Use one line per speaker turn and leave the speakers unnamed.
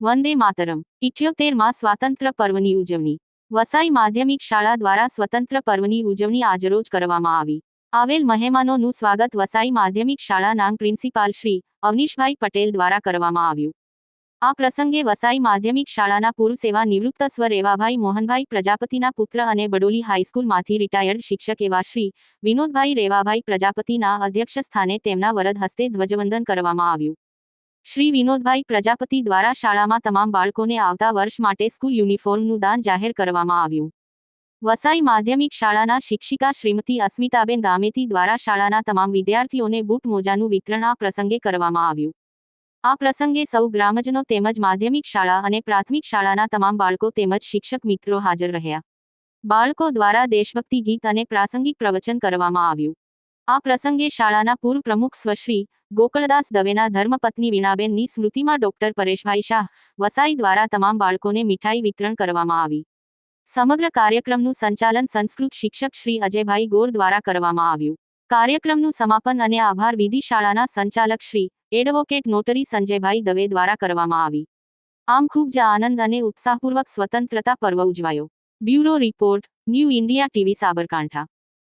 વંદે માતરમ. ઇઠ્યોતેરમાં સ્વાતંત્ર્ય પર્વની ઉજવણી. વસાઈ માધ્યમિક શાળા દ્વારા સ્વતંત્ર પર્વની ઉજવણી આજરોજ કરવામાં આવી. આવેલ મહેમાનોનું સ્વાગત વસાઈ માધ્યમિક શાળાના પ્રિન્સિપાલ શ્રી અવનીશભાઈ પટેલ દ્વારા કરવામાં આવ્યું. આ પ્રસંગે વસાઈ માધ્યમિક શાળાના પૂર્વ સેવા નિવૃત્ત સ્વ રેવાભાઈ મોહનભાઈ પ્રજાપતિના પુત્ર અને બડોલી હાઈસ્કૂલમાંથી રિટાયર્ડ શિક્ષક એવા શ્રી વિનોદભાઈ રેવાભાઈ પ્રજાપતિના અધ્યક્ષ સ્થાને તેમના વરદ હસ્તે ધ્વજવંદન કરવામાં આવ્યું. શ્રી વિનોદભાઈ પ્રજાપતિ દ્વારા શાળામાં તમામ બાળકોને આવતા વર્ષ માટે સ્કૂલ યુનિફોર્મનું દાન જાહેર કરવામાં આવ્યું. વસાઈ માધ્યમિક શાળાના શિક્ષિકા શ્રીમતી અસ્મિતાબેન ગામેતી દ્વારા શાળાના તમામ વિદ્યાર્થીઓને બૂટ મોજાનું વિતરણ આ પ્રસંગે કરવામાં આવ્યું. આ પ્રસંગે સૌ ગ્રામજનો તેમજ માધ્યમિક શાળા અને પ્રાથમિક શાળાના તમામ બાળકો તેમજ શિક્ષક મિત્રો હાજર રહ્યા. બાળકો દ્વારા દેશભક્તિ ગીત અને પ્રાસંગિક પ્રવચન કરવામાં આવ્યું. આ પ્રસંગે શાળાના પૂર્વ પ્રમુખ સ્વશ્રી ગોકળદાસ દવેના ધર્મપત્ની વીણાબેનની સ્મૃતિમાં ડોક્ટર પરેશભાઈ શાહ વસાઈ દ્વારા તમામ બાળકોને મીઠાઈ વિતરણ કરવામાં આવી. સમગ્ર કાર્યક્રમનું સંચાલન સંસ્કૃત શિક્ષક શ્રી અજયભાઈ ગોર દ્વારા કરવામાં આવ્યું. કાર્યક્રમનું સમાપન અને આભાર વિધિ શાળાના સંચાલક શ્રી એડવોકેટ નોટરી સંજયભાઈ દવે દ્વારા કરવામાં આવી. આમ ખૂબ જ આનંદ અને ઉત્સાહપૂર્વક સ્વતંત્રતા પર્વ ઉજવાયો. Bureau report, new India TV Sabarkantha.